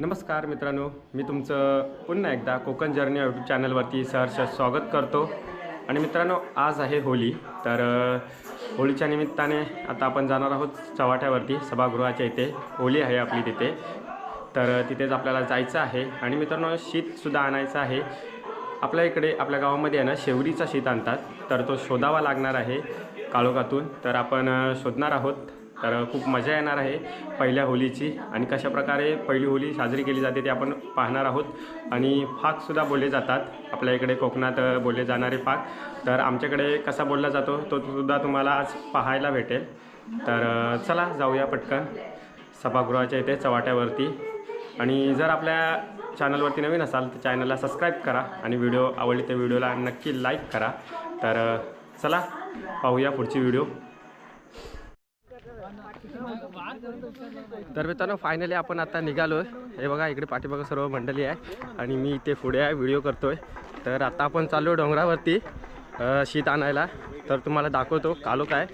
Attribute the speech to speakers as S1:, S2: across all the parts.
S1: नमस्कार मित्रांनो मी तुमचं पुन्हा एकदा कोकण जर्नी यूट्यूब चॅनलवरती सहर्ष स्वागत करतो. आणि मित्रांनो आज आहे होली तर होळीच्या निमित्ताने आता आपण जाणार आहोत चव्हाट्यावरती सभागृहाच्या इथे. होली आहे आपली तिथे. तर तिथेच आपल्याला जायचं आहे. आणि मित्रांनो शीतसुद्धा आणायचं आहे. आपल्या इकडे आपल्या गावामध्ये आहे ना शेवरीचा शीत आणतात. तर तो शोधावा लागणार आहे काळोखातून. तर आपण शोधणार आहोत. तर खूप मजा येणार आहे पहिल्या होलीची आणि कशा प्रकारे पहिली होली साजरी केली जाते ते आपण पाहणार आहोत. आणि फाकसुद्धा बोलले जातात. आपल्या इकडे कोकणात बोलले जाणारे फाक तर आमच्याकडे कसा बोलला जातो तो सुद्धा तुम्हाला आज पाहायला भेटेल. तर चला जाऊया पटकन सभागृहाच्या इथे चव्हाट्यावरती. आणि जर आपल्या चॅनलवरती नवीन असाल तर चॅनलला सबस्क्राईब करा आणि व्हिडिओ आवडली तर व्हिडिओला नक्की लाईक करा. तर चला पाहूया पुढची व्हिडिओ. तर मित्रांनो फायनली आपण आता निघालो हे बघा इकडे पाठीमागं सर्व मंडळी आहे आणि मी इथे पुढे आहे व्हिडिओ करतोय. तर आता आपण चाललो डोंगरावरती शीत आणायला. तर तुम्हाला दाखवतो कालो काय.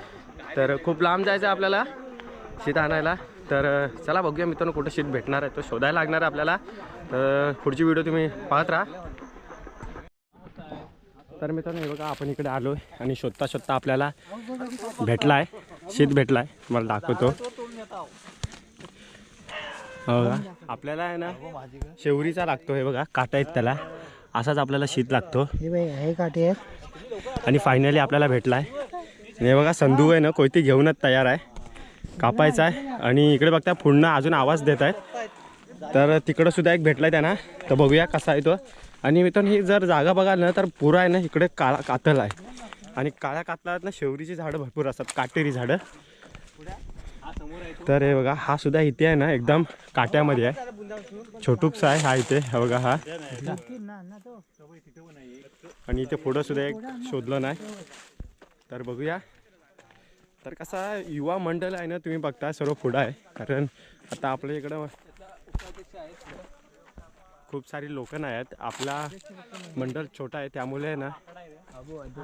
S1: तर खूप लांब जायचं आहे आपल्याला शीत आणायला. तर चला बघूया मित्रांनो कुठं शीत भेटणार आहे तो शोधायला लागणार आहे आपल्याला. तर पुढची व्हिडिओ तुम्ही पाहत राहा. तर मित्रांनो हे बघा आपण इकडे आलो आहे आणि शोधता शोधता आपल्याला भेटला आहे शीत भेटला आहे तुम्हाला दाखवतो. हो का? आपल्याला आहे ना शेवरीचा लागतो हे बघा काटा आहेत त्याला. असाच आपल्याला शीत लागतो.
S2: काठी आहेत.
S1: आणि फायनली आपल्याला भेटला आहे आणि हे बघा संधू आहे ना कोयती घेऊनच तयार आहे. कापायचा आहे. आणि इकडे बघता पुढनं अजून आवाज देत आहेत. तर तिकडं सुद्धा एक भेटला आहे त्यांना. तर बघूया कसा आहे तो. आणि मित्रांनो ही जर जागा बघाल ना तर पुरा आहे ना इकडे काळा कातल आहे. आणि काळ्या कातलात ना शेवरीची झाडं भरपूर असतात काटेरी झाडं. तर हे बघा हा सुद्धा इथे आहे ना एकदम काट्यामध्ये आहे. छोटूकसा आहे हा इथे हा बघा हा. आणि इथे पुढं सुद्धा एक शोधलं नाही. तर बघूया. तर कसा युवा मंडळ आहे ना तुम्ही बघता सर्व पुढं आहे. कारण आता आपल्या इकडं खूप सारी लोक नाही आहेत. आपला मंडळ छोटा आहे त्यामुळे आहे ना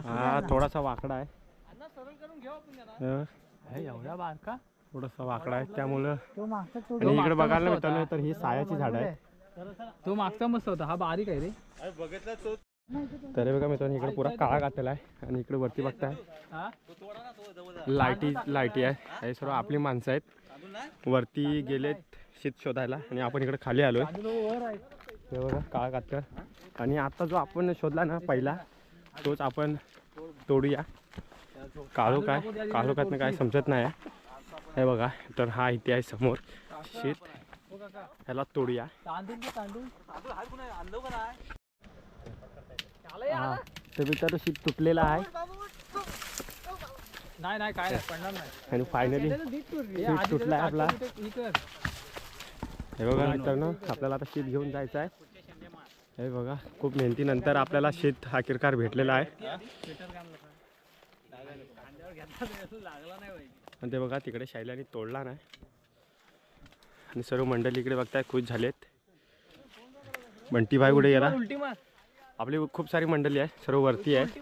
S1: हा थोडासा वाकडा आहे.
S2: एवढा बारका?
S1: थोडासा वाकडा आहे त्यामुळं.
S2: तो तो
S1: इकडे बघायला मित्रांनो तर ही सायाची झाडं आहेत.
S2: तो मागचा मस्त होता हा बारीक आहे रे.
S1: तर हे बघा मित्रांनो इकडे पुरा काळा घातलेला आहे आणि इकडे वरती बघताय. लाईटी लाईटी आहे. हे सर्व आपली माणसं आहेत. वरती गेलेत शीत शोधायला आणि आपण इकडे खाली आलोय. हे बघा काळा कातळ आणि आता जो आपण शोधला ना पहिला तोच आपण तोडूया. काळो काय? काळो कातनं काय समजत नाही. आहे. हे बघा तर हा इथे आहे समोर. शीत. ह्याला तोडूया. हा तर मित्रांनो शीत तुटलेला आहे.
S2: नाही नाही काय पडणार नाही.
S1: आणि फायनली शीत तुटलाय आपला. हे बघा मित्रांनो आपल्याला आता शीत घेऊन जायचं आहे. हे बघा खूप मेहनतीनंतर आपल्याला शीत आखिरकार भेटलेलं भेटलेला आहे. आणि ते बघा तिकडे शैल्याने तोडला नाही. आणि सर्व मंडळी इकडे बघताय खुश झालेत. बंटीभाई कुठे गेला आपली खूप सारी मंडळी आहे सर्व वरती आहे.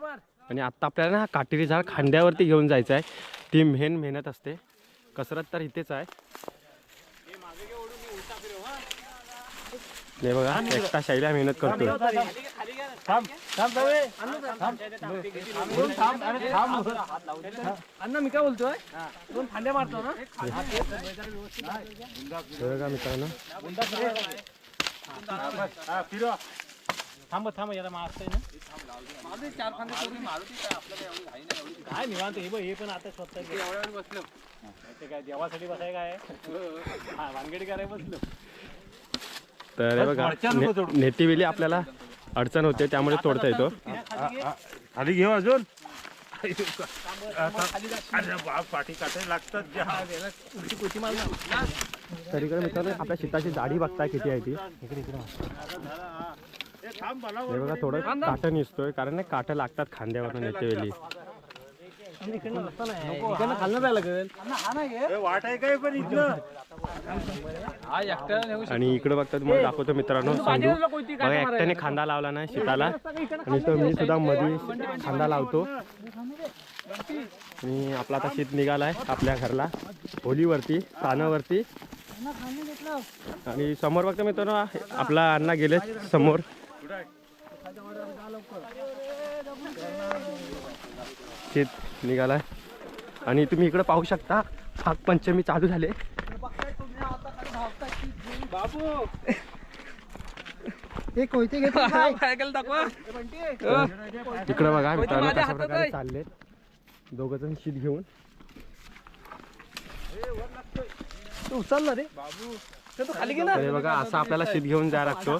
S1: आणि आत्ता आपल्याला ना काटेरी झाड खांद्यावरती घेऊन जायचं आहे. ती मेन मेहनत असते. कसरत तर इथेच आहे. हे बघा एकटा शैल्या मेहनत करतो
S2: अण्णा मी काय बोलतोय? दोन फांद्या मारतो ना?
S1: बघा मित्रांनो.
S2: थांब थांब याला मारतोय ना. चार काय निवांत हे बघ हे पण आता स्वतः बसलो काय देवासाठी बसाय काय? हा, वानगडी कराय बसलो.
S1: तर हे बघा ने- नेटिवेली आपल्याला अडचण होते त्यामुळे तोडता येतो.
S3: खाली घेऊ अजून? अरे बाप पाठी काटे लागतात ज्या
S2: उलटी कोची मारणार
S1: तर इकडे मित्रांनो आपल्या शेताची जाडी बघताय किती आहे ती.
S3: हे
S1: बघा थोडं काटं निसतोय कारण नाही काटं लागतात खांद्यावर नेतेवेली
S2: इकडनं खाल्लं जायला लागेल.
S3: हे वाट आहे काय पण इथलं
S2: हा एकट्याला नेऊ
S1: आणि इकडे बघता तुम्हाला दाखवतो मित्रांनो सांगू. बघा एकट्याने खांदा लावला नाही शेताला. आणि तो मी सुद्धा मध्ये खांदा लावतो. आणि आपला आता शेत निघालाय आपल्या घरला. होलीवरती तानावरती आणि समोर बघता मित्रांनो आपला अण्णा गेले समोर. शेत निघालाय. आणि तुम्ही इकडे पाहू शकता फाग पंचमी चालू झाले.
S4: ते कोयते घेतो काय?
S1: इकडे बघा मित्रांनो कशा प्रकारे चालले दोघ जण शीत घेऊन.
S4: तू उचलला रे. खाली गेला
S1: तर हे बघा असं आपल्याला शीत घेऊन जायला लागतो.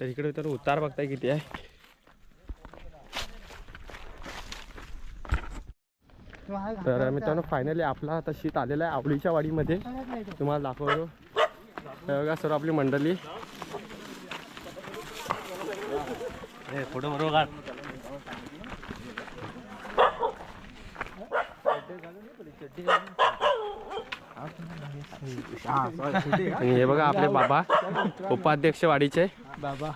S1: तर इकडे तर उतार बघताय किती आहे. तर मित्रांनो फायनली आपला आता शीत आलेला आहे आवळीच्या वाडीमध्ये. तुम्हाला दाखवतो. हे बघा सर्व आपली मंडळी.
S3: फोटो बरोबर
S1: आणि हे बघा आपले बाबा उपाध्यक्ष वाडीचे.
S4: बाबा.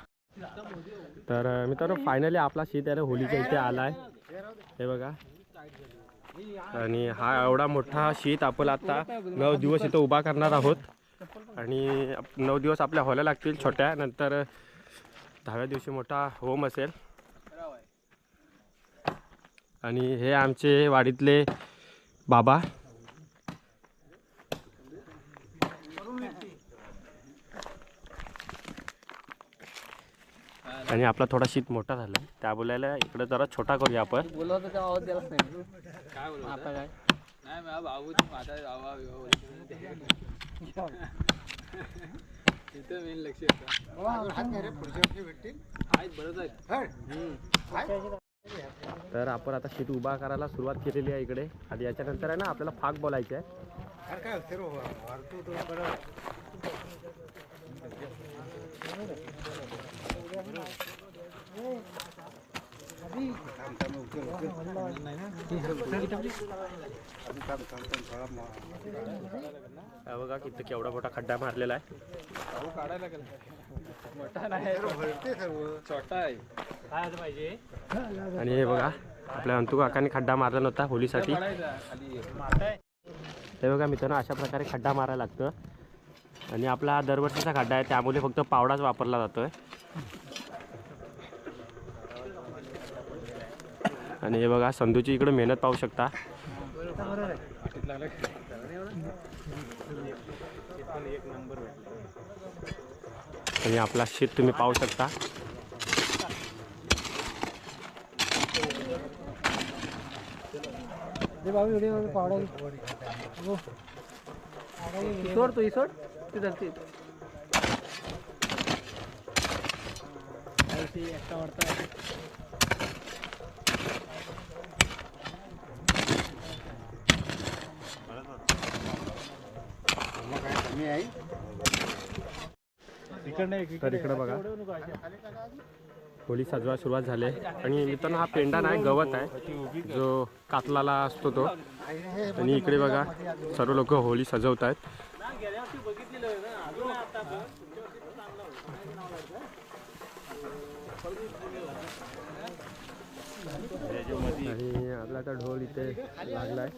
S1: तर मित्रांनो फायनली आपला शीत आहे होलीच्या इथे आला आहे हे बघा. आणि हा एवढा मोठा शीत आपण आता नऊ दिवस इथं उभा करणार आहोत. आणि नऊ दिवस आपल्या व्हायला लागतील छोट्या. नंतर दहाव्या दिवशी मोठा होम असेल. आणि हे आमचे वाडीतले बाबा। आणि आपला थोडा शीत मोठा झाला. त्या बोलायला इकडे जरा छोटा करूया आपण.
S4: बोलवतो
S1: तर आपण आता शीत उभा करायला सुरुवात केलेली आहे इकडे. आणि याच्यानंतर आहे ना आपल्याला फाग बोलायचं आहे. हा बघा किती केवढा मोठा खड्डा मारलेला आहे.
S2: काय असं पाहिजे
S1: आणि हे बघा आपल्या अंतू काकांनी खड्डा मारला नव्हता होलीसाठी. हे बघा मित्रांनो अशा प्रकारे खड्डा मारायला लागतं. आणि आपला हा दरवर्षीचा खड्डा आहे त्यामुळे फक्त पावडाच वापरला जातोय. आणि हे बघा संधूची इकडे मेहनत पाहू शकता आणि आपला शेत तुम्ही पाहू शकता
S4: रे बाबा व्हिडिओ पावडा हो. इसोड तू इसोड ते धरते একটা
S1: तर इकडे बघा. होळी सजवा सुरुवात झाली. आहे. आणि मित्रांनो हा पेंडा नाही गवत आहे. जो कातलाला असतो तो. आणि इकडे बघा सर्व लोक होळी सजवत आहेत आणि आपला आता ढोल इथे लागलाय.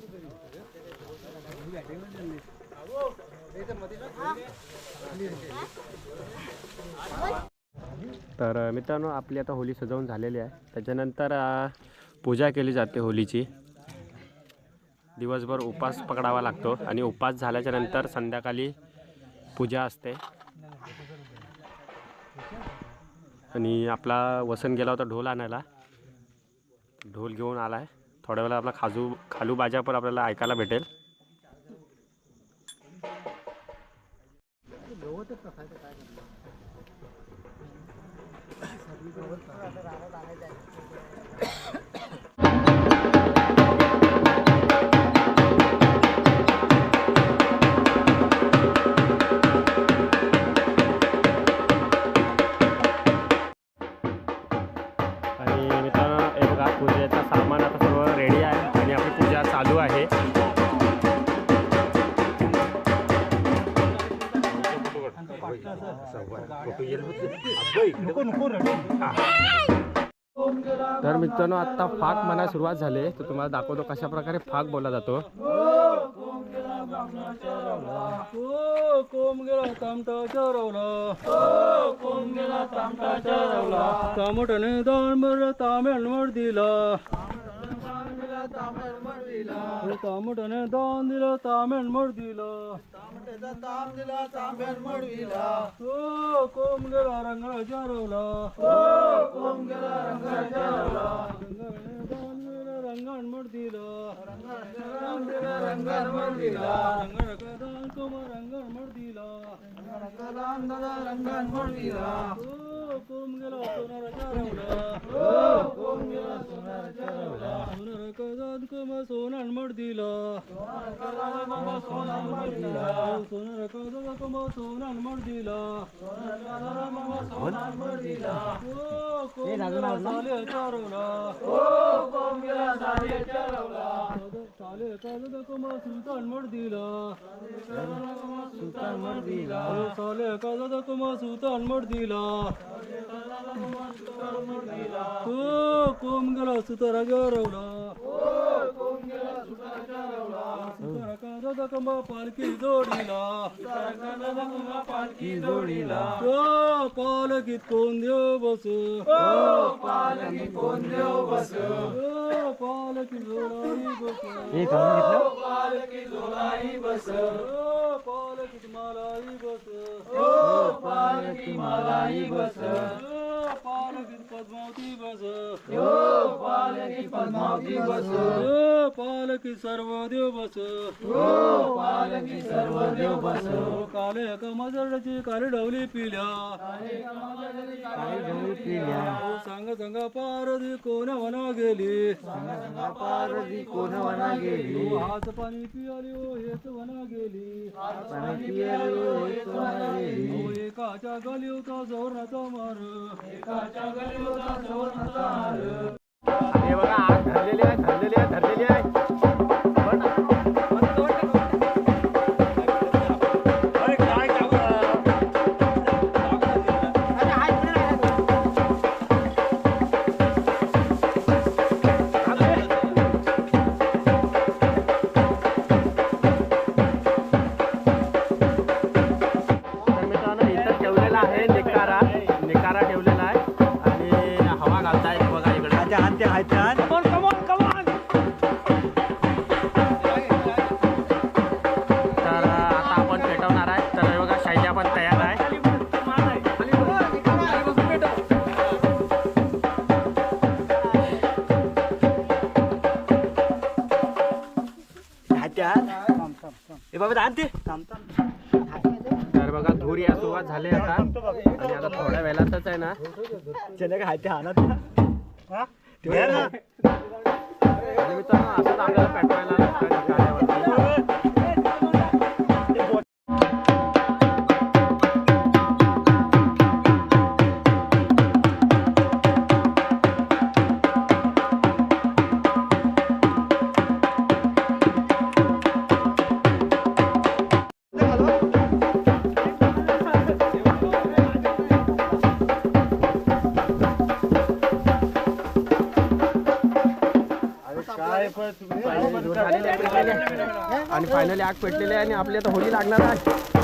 S1: तर मित्रांनो आपली आता होली सजवून झालेली आहे. त्याच्यानंतर पूजा केली जाते होलीची. दिवसभर उपास पकडावा लागतो आणि उपास झाल्याच्यानंतर संध्याकाळी पूजा असते. आणि आपला वसन गेला होता ढोल आणायला. ढोल घेऊन आला आहे थोड्या वेळा आपला खाजू खालू बाजा पण आपल्याला ऐकायला भेटेल. आणि तर मित्रांनो आत्ता फाक म्हणा सुरुवात झाली तर तुम्हाला दाखवतो कशा प्रकारे फाक बोलला जातो.
S2: ओ कोम गेला तामटाच्या रवला ओ कोम गेला तामटाच्या रवला तामटने दान बर तामेळ दिला तामटने दान दिलं तामेळ मर दिला ओ कोम गेला रंगाच्या रवला ओ कोम गेला रंगाच्या रवला रंगान मर दिला रंगान मर दिला रंगण कदान कुमार रंगान मर दिला रंगण रंगान मर दिला ओ कोम गेला सोनाराच्या रवला सोनार कदान कुमार सोनान मर दिला सोनार कदान कुमार सोनान मर दिला सोनार कदान कुमार सोनान मर दिला ओ कोम गेला साल्याच्या रवला ओ कोम गेला साल्याच्या रवला साले काजद कुमार सुलतान मर दिला सुलतान मर दिला साले काजद कुमार सुलतान मर दिला ओ कोम गेला सुतारा गरवला सुतारा कुमार पालखी जोडीला. पालखी जोडीला. ओ पालखीत कोण देव बस. ओ पालखीत कोण देव बस. ओ पालखी जोडाई बस. पालखी जोडाई बस. ओ पालखीत मालाई बस. ओ पालखी मालाई बस. पद्मावती बस. पद्मावती बस. ओ पालखी सर्व देव बस. ओ पालखी सर्व देव बस काले कमाजरची काली ढवली पिल्या. सांग सांग पारदी कोण वना गेली?
S3: पारदी कोण वना गेली?
S2: हात पाणी पियाली ओ हेच वना गेली.
S3: पाणी पियाली ओ हेच वना गेली.
S2: ओ एकाच्या गली होता जोरनाचा मार. एकाच्या गली
S1: बघा आग धरलेली आहे धरलेली आहे धरलेली आहे. हे
S3: बाबा आणते
S1: तर बघा धूर या सुरुवात झाली आता. आणि आता थोड्या वेळातच आहे ना
S3: चले का हात्या आणत
S1: असंच आपल्याला पेटवायला आग पेटलेली आहे आणि आपली आता होळी लागणार आहे.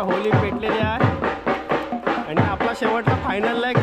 S1: होली पेटलेली आहे. आणि आपला शेवटचा फायनलला एक